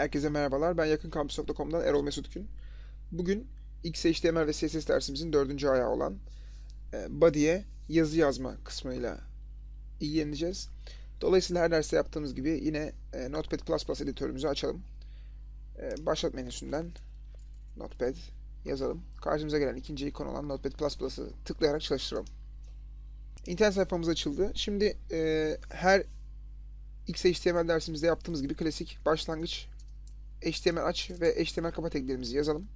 Herkese merhabalar. Ben yakınkampüs.com'dan Erol Mesut Gün. Bugün XHTML ve CSS dersimizin dördüncü ayağı olan e, body'e yazı yazma kısmıyla ilgileneceğiz. Dolayısıyla her derste yaptığımız gibi yine e, Notepad++ editörümüzü açalım. E, başlat menüsünden Notepad yazalım. Karşımıza gelen ikinci ikon olan Notepad++'ı tıklayarak çalıştıralım. İnternet sayfamız açıldı. Şimdi e, her XHTML dersimizde yaptığımız gibi klasik başlangıç HTML aç ve HTML kapat eklerimizi yazalım.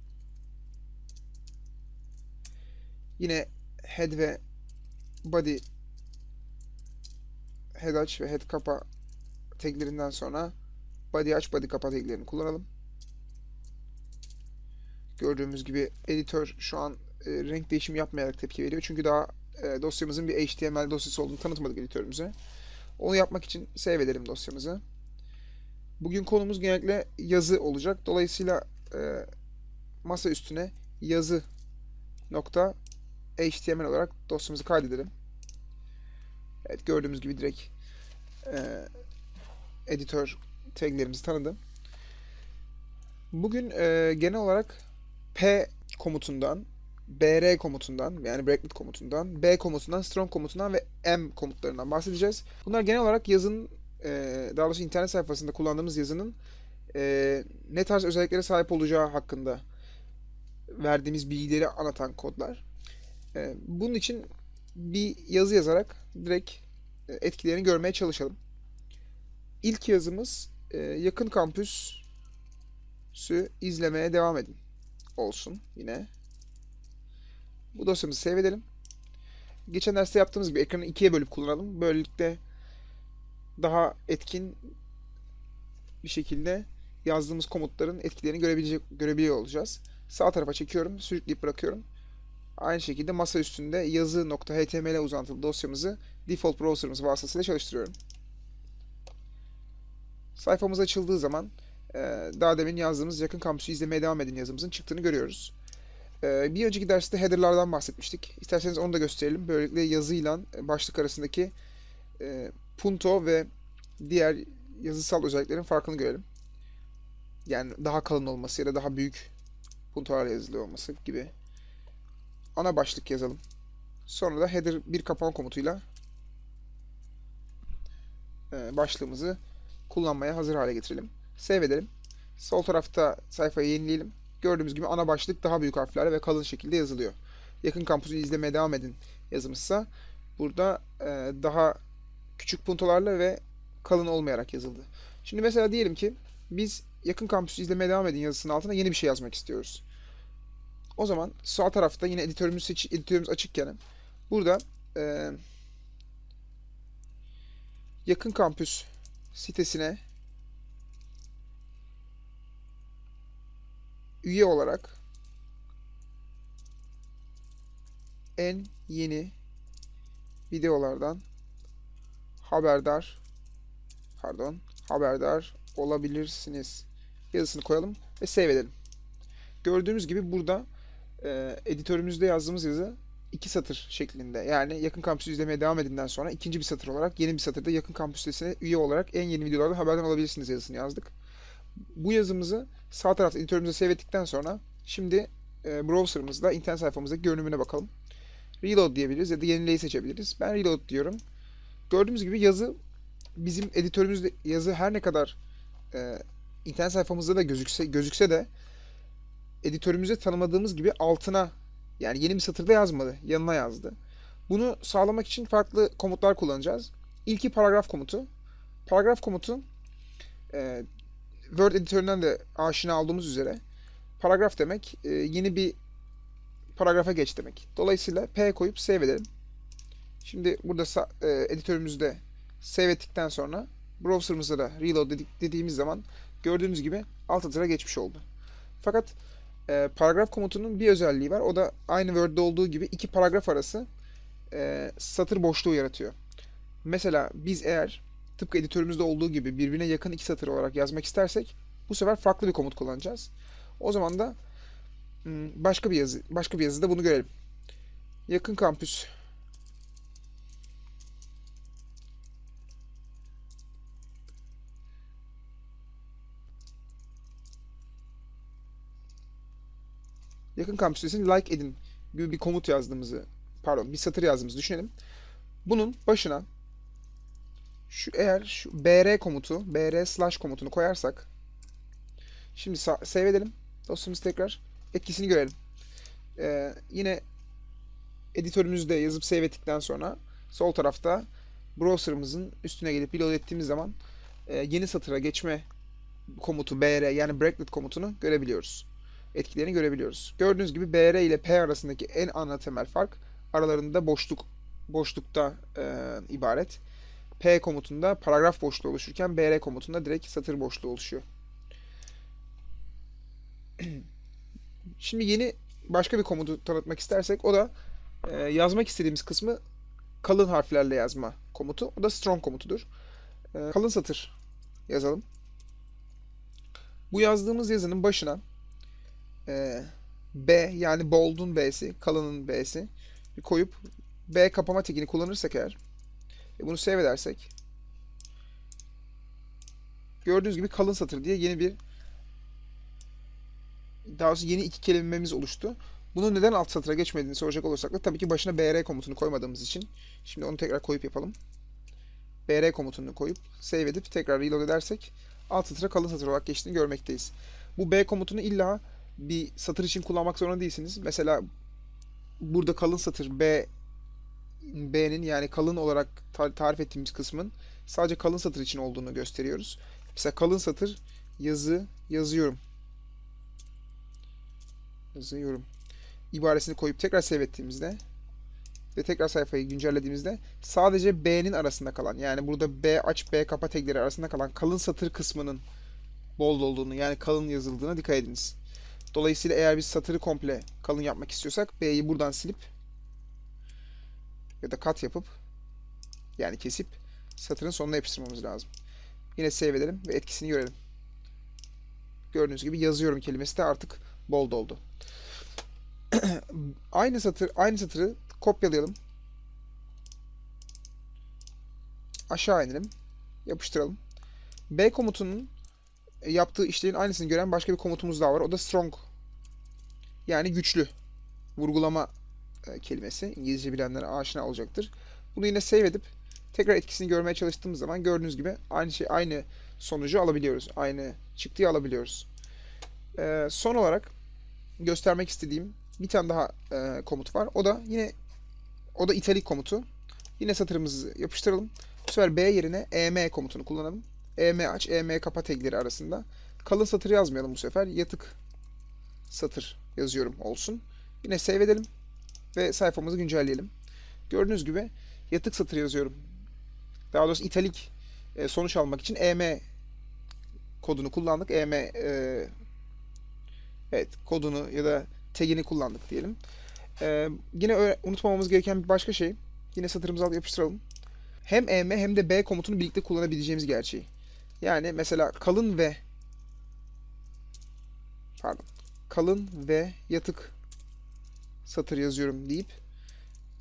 Yine head ve body head aç ve head kapa taglerinden sonra body aç body kapa taglerini kullanalım. Gördüğümüz gibi editör şu an e, renk değişimi yapmayarak tepki veriyor. Çünkü daha e, dosyamızın bir HTML dosyası olduğunu tanıtmadık editörümüze. Onu yapmak için save edelim dosyamızı. Bugün konumuz genellikle yazı olacak. Dolayısıyla e, masa üstüne yazı nokta HTML olarak dosyamızı kaydedelim. Evet gördüğümüz gibi direkt e, editör taglerimizi tanıdı. Bugün e, genel olarak P komutundan BR komutundan yani bracket komutundan, B komutundan, strong komutundan ve M komutlarından bahsedeceğiz. Bunlar genel olarak yazının, e, daha doğrusu internet sayfasında kullandığımız yazının e, ne tarz özelliklere sahip olacağı hakkında verdiğimiz bilgileri anlatan kodlar. E, bunun için bir yazı yazarak direkt etkilerini görmeye çalışalım. İlk yazımız yakın kampüsü izlemeye devam edin olsun yine. Bu dosyamızı save edelim. Geçen derste yaptığımız gibi ekranı ikiye bölüp kullanalım. Böylelikle daha etkin bir şekilde yazdığımız komutların etkilerini görebilecek, görebiliyor olacağız. Sağ tarafa çekiyorum, sürükleyip bırakıyorum. Aynı şekilde masa üstünde yazı.html uzantılı dosyamızı default browser'ımız vasıtasıyla çalıştırıyorum. Sayfamız açıldığı zaman daha demin yazdığımız yakın kampüsü izlemeye devam edin yazımızın çıktığını görüyoruz. Ee, bir önceki derste header'lardan bahsetmiştik. İsterseniz onu da gösterelim. Böylelikle yazıyla başlık arasındaki e, punto ve diğer yazısal özelliklerin farkını görelim. Yani daha kalın olması ya da daha büyük puntolarla yazılı olması gibi. Ana başlık yazalım. Sonra da header bir kapama komutuyla e, başlığımızı kullanmaya hazır hale getirelim. Save edelim. Sol tarafta sayfayı yenileyelim. Gördüğümüz gibi ana başlık daha büyük harflerle ve kalın şekilde yazılıyor. Yakın kampüsü izlemeye devam edin yazımızsa burada e, daha küçük puntolarla ve kalın olmayarak yazıldı. Şimdi mesela diyelim ki biz yakın kampüsü izlemeye devam edin yazısının altına yeni bir şey yazmak istiyoruz. O zaman sağ tarafta yine editörümüz, seç, editörümüz açıkken burada e, yakın kampüs sitesine üye olarak en yeni videolardan haberdar pardon haberdar olabilirsiniz yazısını koyalım ve save edelim. Gördüğümüz gibi burada e, editörümüzde yazdığımız yazı iki satır şeklinde. Yani yakın kampüsü izlemeye devam edinden sonra ikinci bir satır olarak yeni bir satırda yakın kampüs sitesine üye olarak en yeni videolardan haberdar olabilirsiniz yazısını yazdık. Bu yazımızı sağ tarafta editörümüze save ettikten sonra şimdi e, browser'ımızda internet sayfamızdaki görünümüne bakalım. Reload diyebiliriz ya da yenileyi seçebiliriz. Ben reload diyorum. Gördüğümüz gibi yazı bizim editörümüzde yazı her ne kadar e, internet sayfamızda da gözükse gözükse de editörümüzde tanımadığımız gibi altına yani yeni bir satırda yazmadı. Yanına yazdı. Bunu sağlamak için farklı komutlar kullanacağız. İlki paragraf komutu. Paragraf komutu e, Word editöründen de aşina olduğumuz üzere paragraf demek e, yeni bir paragrafa geç demek. Dolayısıyla P koyup save edelim. Şimdi burada e, editörümüzde save ettikten sonra browser'ımızda da reload dedik, dediğimiz zaman gördüğünüz gibi alt satıra geçmiş oldu. Fakat e, paragraf komutunun bir özelliği var. O da aynı Word'de olduğu gibi iki paragraf arası e, satır boşluğu yaratıyor. Mesela biz eğer tıpkı editörümüzde olduğu gibi birbirine yakın iki satır olarak yazmak istersek bu sefer farklı bir komut kullanacağız. O zaman da hmm, başka bir yazı başka bir yazıda bunu görelim. Yakın kampüs yakın kampüs sitesini like edin gibi bir komut yazdığımızı, pardon bir satır yazdığımızı düşünelim. Bunun başına şu eğer şu br komutu, br slash komutunu koyarsak şimdi sa- save edelim dosyamızı tekrar etkisini görelim. Ee, yine editörümüzde yazıp save ettikten sonra sol tarafta browser'ımızın üstüne gelip reload ettiğimiz zaman e, yeni satıra geçme komutu br yani bracket komutunu görebiliyoruz. Etkilerini görebiliyoruz. Gördüğünüz gibi br ile p arasındaki en ana temel fark aralarında boşluk boşlukta e, ibaret. P komutunda paragraf boşluğu oluşurken BR komutunda direkt satır boşluğu oluşuyor. Şimdi yeni başka bir komutu tanıtmak istersek o da e, yazmak istediğimiz kısmı kalın harflerle yazma komutu. O da strong komutudur. E, kalın satır yazalım. Bu yazdığımız yazının başına e, B yani bold'un B'si, kalının B'si koyup B kapama tekini kullanırsak eğer ve bunu save edersek gördüğünüz gibi kalın satır diye yeni bir daha doğrusu yeni iki kelimemiz oluştu. Bunun neden alt satıra geçmediğini soracak olursak da tabii ki başına br komutunu koymadığımız için. Şimdi onu tekrar koyup yapalım. br komutunu koyup save edip tekrar reload edersek alt satıra kalın satır olarak geçtiğini görmekteyiz. Bu b komutunu illa bir satır için kullanmak zorunda değilsiniz. Mesela burada kalın satır b B'nin yani kalın olarak tar- tarif ettiğimiz kısmın sadece kalın satır için olduğunu gösteriyoruz. Mesela kalın satır yazı yazıyorum. Yazıyorum. ibaresini koyup tekrar save ettiğimizde ve tekrar sayfayı güncellediğimizde sadece B'nin arasında kalan yani burada B aç B kapa tagleri arasında kalan kalın satır kısmının bol olduğunu yani kalın yazıldığına dikkat ediniz. Dolayısıyla eğer biz satırı komple kalın yapmak istiyorsak B'yi buradan silip ya da kat yapıp yani kesip satırın sonuna yapıştırmamız lazım. Yine save edelim ve etkisini görelim. Gördüğünüz gibi yazıyorum kelimesi de artık bold oldu. aynı satır aynı satırı kopyalayalım. Aşağı inelim. Yapıştıralım. B komutunun yaptığı işlerin aynısını gören başka bir komutumuz daha var. O da strong. Yani güçlü. Vurgulama e, kelimesi. İngilizce bilenler aşina olacaktır. Bunu yine save edip tekrar etkisini görmeye çalıştığımız zaman gördüğünüz gibi aynı şey aynı sonucu alabiliyoruz. Aynı çıktıyı alabiliyoruz. Ee, son olarak göstermek istediğim bir tane daha e, komut var. O da yine o da italik komutu. Yine satırımızı yapıştıralım. Bu sefer B yerine EM komutunu kullanalım. EM aç, EM kapa tagleri arasında. Kalın satır yazmayalım bu sefer. Yatık satır yazıyorum olsun. Yine save edelim ve sayfamızı güncelleyelim. Gördüğünüz gibi yatık satır yazıyorum. Daha doğrusu italik e, sonuç almak için EM kodunu kullandık. EM e, evet kodunu ya da tagini kullandık diyelim. E, yine unutmamamız gereken bir başka şey. Yine satırımızı alıp yapıştıralım. Hem EM hem de B komutunu birlikte kullanabileceğimiz gerçeği. Yani mesela kalın ve pardon kalın ve yatık satır yazıyorum deyip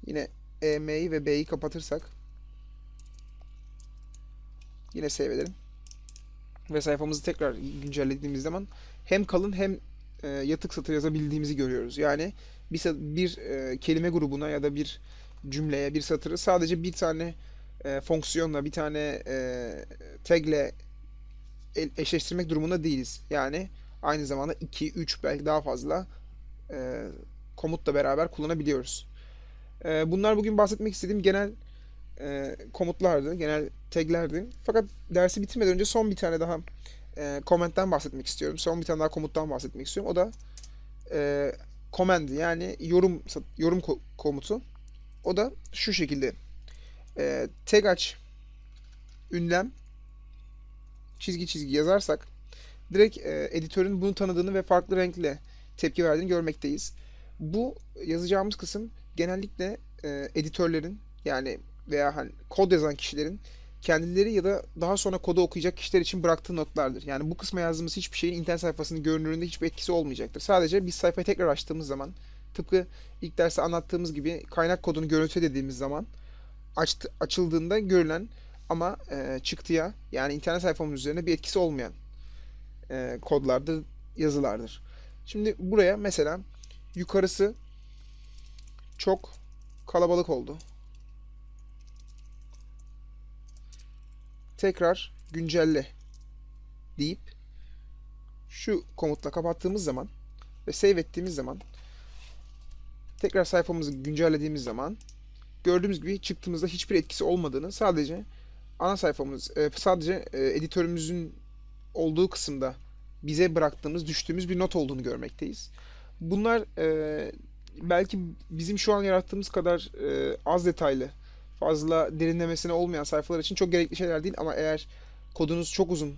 yine EM'yi ve B'yi kapatırsak yine save edelim. Ve sayfamızı tekrar güncellediğimiz zaman hem kalın hem e, yatık satır yazabildiğimizi görüyoruz. Yani bir, bir e, kelime grubuna ya da bir cümleye, bir satırı sadece bir tane e, fonksiyonla, bir tane e, tagle eşleştirmek durumunda değiliz. Yani aynı zamanda 2, 3 belki daha fazla e, komutla beraber kullanabiliyoruz. E, bunlar bugün bahsetmek istediğim genel e, komutlardı, genel taglerdi. Fakat dersi bitirmeden önce son bir tane daha e, commentten bahsetmek istiyorum. Son bir tane daha komuttan bahsetmek istiyorum. O da e, command yani yorum yorum ko- komutu. O da şu şekilde. E, tag aç ünlem çizgi çizgi yazarsak direkt e, editörün bunu tanıdığını ve farklı renkle tepki verdiğini görmekteyiz. Bu yazacağımız kısım genellikle e, editörlerin yani veya hani kod yazan kişilerin kendileri ya da daha sonra kodu okuyacak kişiler için bıraktığı notlardır. Yani bu kısma yazdığımız hiçbir şeyin internet sayfasının görünüründe hiçbir etkisi olmayacaktır. Sadece biz sayfayı tekrar açtığımız zaman tıpkı ilk derste anlattığımız gibi kaynak kodunu görüntü dediğimiz zaman açtı, açıldığında görülen ama e, çıktıya yani internet sayfamız üzerine bir etkisi olmayan e, kodlardır, yazılardır. Şimdi buraya mesela yukarısı çok kalabalık oldu. Tekrar güncelle deyip şu komutla kapattığımız zaman ve save ettiğimiz zaman tekrar sayfamızı güncellediğimiz zaman gördüğümüz gibi çıktığımızda hiçbir etkisi olmadığını sadece ana sayfamız e, sadece e, editörümüzün olduğu kısımda bize bıraktığımız düştüğümüz bir not olduğunu görmekteyiz. Bunlar e, belki bizim şu an yarattığımız kadar az detaylı fazla derinlemesine olmayan sayfalar için çok gerekli şeyler değil ama eğer kodunuz çok uzun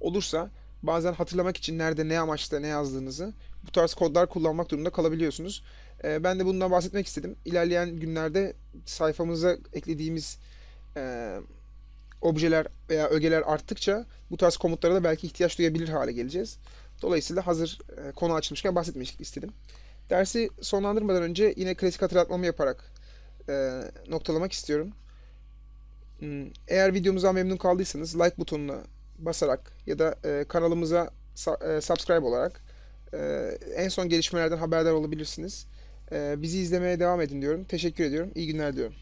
olursa bazen hatırlamak için nerede ne amaçla ne yazdığınızı bu tarz kodlar kullanmak durumunda kalabiliyorsunuz. Ee, ben de bundan bahsetmek istedim. İlerleyen günlerde sayfamıza eklediğimiz e, objeler veya ögeler arttıkça bu tarz komutlara da belki ihtiyaç duyabilir hale geleceğiz. Dolayısıyla hazır e, konu açılmışken bahsetmek istedim. Dersi sonlandırmadan önce yine klasik hatırlatmamı yaparak e, noktalamak istiyorum. Hmm, Eğer videomuzdan memnun kaldıysanız like butonuna basarak ya da e, kanalımıza e, subscribe olarak e, en son gelişmelerden haberdar olabilirsiniz. E, bizi izlemeye devam edin diyorum. Teşekkür ediyorum. İyi günler diyorum.